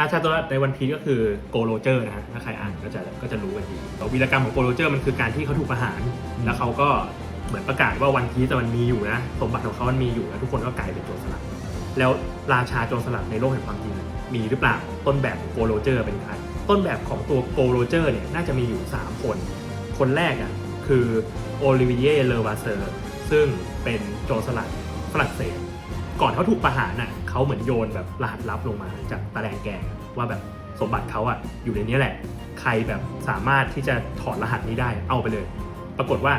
ราชาตัวในวันพีก็คือโกโรเจอร์นะฮะถ้าใครอ่านก็จะก็จะรู้กันดีแต่วีรกรรมของโกโรเจอร์มันคือการที่เขาถูกประหาร แล้วเขาก็เหมือนประกาศว่าวันพีแต่มันมีอยู่นะสมบัติของเขามันมีอยู่นะทุกคนก็กลายเป็นโจรสลัดแล้วราชาโจรสลัดในโลกแห่งความจริงมีหรือเปล่าต้นแบบของโกโรเจอร์เป็นใครต้นแบบของตัวโกโรเจอร์เนี่ยน่าจะมีอยู่ 3 คน คนแรกอะคือโอลิเวียเลอวาเซอร์ซึ่งเป็นโจรสลัดฝรั่งเศส ก่อนเขาถูกประหารน่ะเขาเหมือนโยนแบบรหัสลับลงมาจากตะแลงแกงว่าแบบสมบัติเขาอะอยู่ในนี้แหละ ใครแบบสามารถที่จะถอดรหัสนี้ได้เอาไปเลย ปรากฏว่า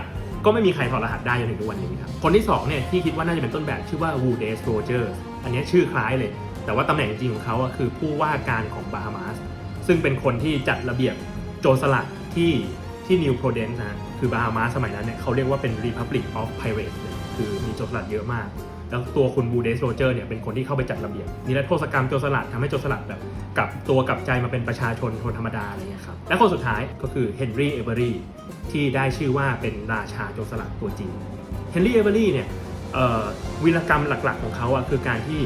ก็ไม่มีใครถอดรหัสได้จนถึงทุกวันนี้ครับคนที่2เนี่ยที่คิดว่าน่าจะเป็นต้นแบบชื่อว่า Wu d e s Roger อันนี้ชื่อคล้ายเลย แต่ว่าตำแหน่งจริงของเขาอะคือผู้ว่าการของบาฮามาสซึ่งเป็นคนที่จัดระเบียบโจรสลัดที่ที่นิวโพรเดนซ์นะคือบาฮามาสสมัยนั้นเนี่ยเขาเรียกว่าเป็น Republic of Pirates เลยคือมีโจรสลัดเยอะมาก แล้วตัวคุณบูเดสโรเจอร์เนี่ยเป็นคนที่เข้าไปจัดระเบียบนิรโทษกรรมโจรสลัดทำให้โจรสลัดแบบกลับตัวกลับใจมาเป็นประชาชนคนธรรมดาอะไรเงี้ยครับและคนสุดท้ายก็คือเฮนรี่เอเบอรี่ที่ได้ชื่อว่าเป็นราชาโจรสลัดตัวจริงเฮนรี่เอเบอรี่เนี่ยวีรกรรมหลักๆของเขาอะคือการที่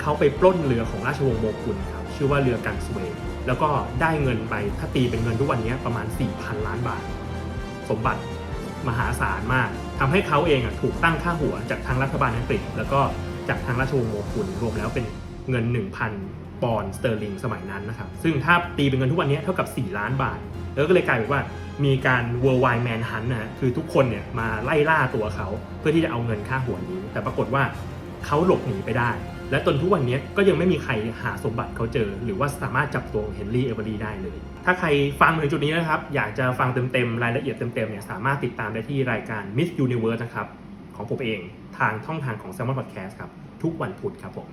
เขาไปปล้นเรือของราชวงศ์โมกุลครับชื่อว่าเรือกันสเวย์แล้วก็ได้เงินไปถ้าตีเป็นเงินทุกวันนี้ประมาณ 4,000 ล้านบาท สมบัติ มหาศาลมากทำให้เขาเองอถูกตั้งค่าหัวจากทางรัฐบาลอังกฤษ แล้วก็จากทางราชวงศ์โมกุลรวมแล้วเป็นเงิน 1,000 ปอนด์สเตอร์ลิงสมัยนั้นนะครับ ซึ่งถ้าตีเป็นเงินทุกวันนี้เท่ากับ 4 ล้านบาท แล้วก็เลยกลายเป็นว่ามีการ worldwide manhunt นะคือทุกคนเนี่ยมาไล่ล่าตัวเขา เพื่อที่จะเอาเงินค่าหัวนี้ แต่ปรากฏว่าเขาหลบหนีไปได้ และจนทุกวันนี้ก็ยังไม่มีใครหาสมบัติเขาเจอ หรือว่าสามารถจับตัวเฮนรี่เอเวอรี่ได้เลย ถ้าใครฟังถึงจุดนี้นะครับ อยากจะฟังเต็มๆ รายละเอียดเต็มๆเนี่ยสามารถติดตามได้ที่รายการ Miss Universe นะครับ ของผมเองทางช่องทางของ s ซ l m o n Podcast ครับ ทุกวันพุธครับผม